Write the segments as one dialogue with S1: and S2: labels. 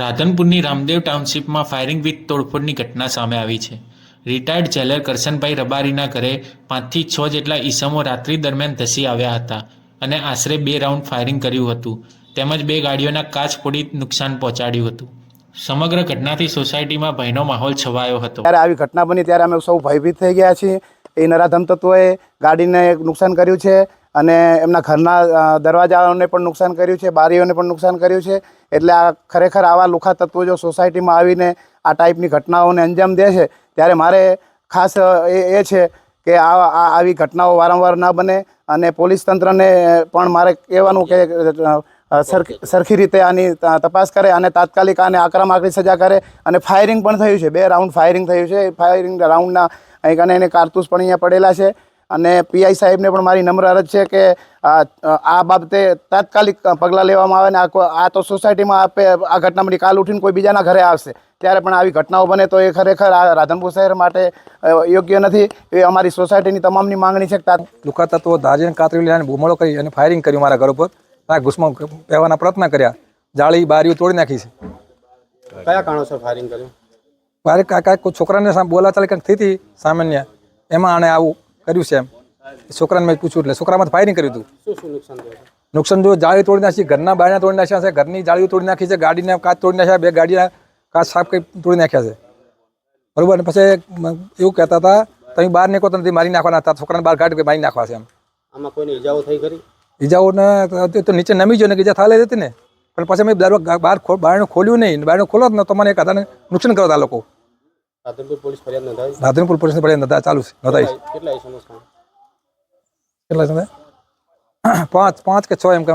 S1: રાધનપુરની રામદેવ ટાઉનશીપમાં firing with તોડફોડની ઘટના સામે આવી છે. રિટાયર્ડ જેલર કરશનભાઈ રબારીના ઘરે પાંચથી છ જેટલા ઈસમો રાત્રિ દરમિયાન ધસી આવ્યા હતા અને આશરે બે રાઉન્ડ ફાયરિંગ કર્યું હતું. તેમજ બે ગાડીઓના કાચ ફોડી નુકસાન પહોંચાડ્યું હતું. સમગ્ર ઘટનાથી સોસાયટીમાં ભયનો માહોલ છવાયો હતો.
S2: ત્યારે આવી ઘટના બની ત્યારે અમે સૌ ભયભીત થઈ ગયા છીએ. એ નરાધમ તત્વોએ ગાડીને નુકસાન કર્યું છે અને એમના ઘરના દરવાજાઓને પણ નુકસાન કર્યું છે, બારીઓને પણ નુકસાન કર્યું છે. એટલે આ ખરેખર આવા લુખા તત્વો જો સોસાયટીમાં આવીને આ ટાઈપની ઘટનાઓને અંજામ દે છે, ત્યારે મારે ખાસ એ એ છે કે આ આવી ઘટનાઓ વારંવાર ના બને અને પોલીસ તંત્રને પણ મારે કહેવાનું કે સરખી રીતે આની તપાસ કરે અને તાત્કાલિક આને આકરામ આકરી સજા કરે અને ફાયરિંગ પણ થયું છે. બે રાઉન્ડ ફાયરિંગ થયું છે. ફાયરિંગ રાઉન્ડના અહીં કને એને કારતૂસ પણ અહીંયા પડેલા છે. અને પીઆઈ સાહેબને પણ મારી નમ્ર અરજ છે કે આ બાબતે તાત્કાલિક પગલાં લેવામાં આવે ને આ આ તો સોસાયટીમાં આપે આ ઘટના બની કાલ ઉઠીને કોઈ બીજાના ઘરે આવશે. ત્યારે પણ આવી ઘટનાઓ બને તો એ ખરેખર આ રાધનપુર શહેર માટે યોગ્ય નથી. એ અમારી સોસાયટીની તમામની માંગણી છે કે
S3: લુકા તત્વો ધારીને કાતરી લઈને બુમળો કરી અને ફાયરિંગ કર્યું મારા ઘર ઉપર. ઘૂસમાં પહેવાના પ્રયત્ન કર્યા. જાળી બારીઓ તોડી નાખી છે.
S4: કયા કારણોસર ફાયરિંગ કર્યું?
S3: મારે કાંઈ કોઈ છોકરાને બોલા ચાલે કંઈક થઈ હતી સામાન્ય. એમાં આણે આવું કર્યું છે એમ. છોકરાને મેં પૂછ્યું એટલે છોકરામાં ફાયરિંગ કર્યું હતું.
S4: નુકસાન
S3: જો જાળી તોડી નાખી ઘરના બારણા તોડી નાખ્યા છે ઘરની જાળીઓ તોડી નાખી છે ગાડીના કાચ તોડી નાખ્યા બે ગાડીના કાચ સાફ કરી તોડી નાખ્યા છે. બરોબર? અને પછી એવું કહેતા હતા તમે બહાર નીકળો તો નથી મારી નાખવાના. હતા છોકરાને બહાર કાઢી મારી નાખવા છે એમ.
S4: આમાં કોઈને ઈજાઓ થઈ કરી
S3: ઈજાઓને તો- નીચે નમી ને કે ઈજા થાલે હતી ને. પણ પછી મેં બહાર ખો- બારણું ખોલ્યું નહીં. બારણું ખોલો જ ને તો મને એક હજારને નુકસાન કરતા લોકો.
S4: રાધનપુર પોલીસ ફરિયાદ નોંધાવી
S3: રાધનપુર ચાલુ છે નતાઈ
S4: કેટલા
S3: છે? પાંચ પાંચ કે છ એમ કહો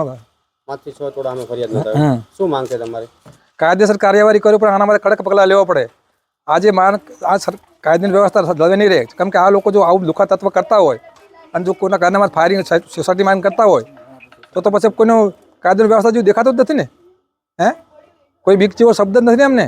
S4: પાંચથી છ થોડા અમે ફરિયાદ નોંધાવી શું માંગ છે તમારી?
S3: કાયદેસર કાર્યવાહી કર્યું પણ આના માટે કડક પગલાં લેવા પડે. આજે માન આ કાયદાની વ્યવસ્થા દવે નહીં રહે. કેમ કે આ લોકો જો આવું દુખા તત્વ કરતા હોય અને જો કોઈના કારનામાં ફાયરિંગ સોસાયટી માંગ કરતા હોય તો તો પછી કોઈનો કાયદાની વ્યવસ્થા જેવું દેખાતું જ નથી ને? હે? કોઈ બીક જેવો શબ્દ જ નથી ને એમને?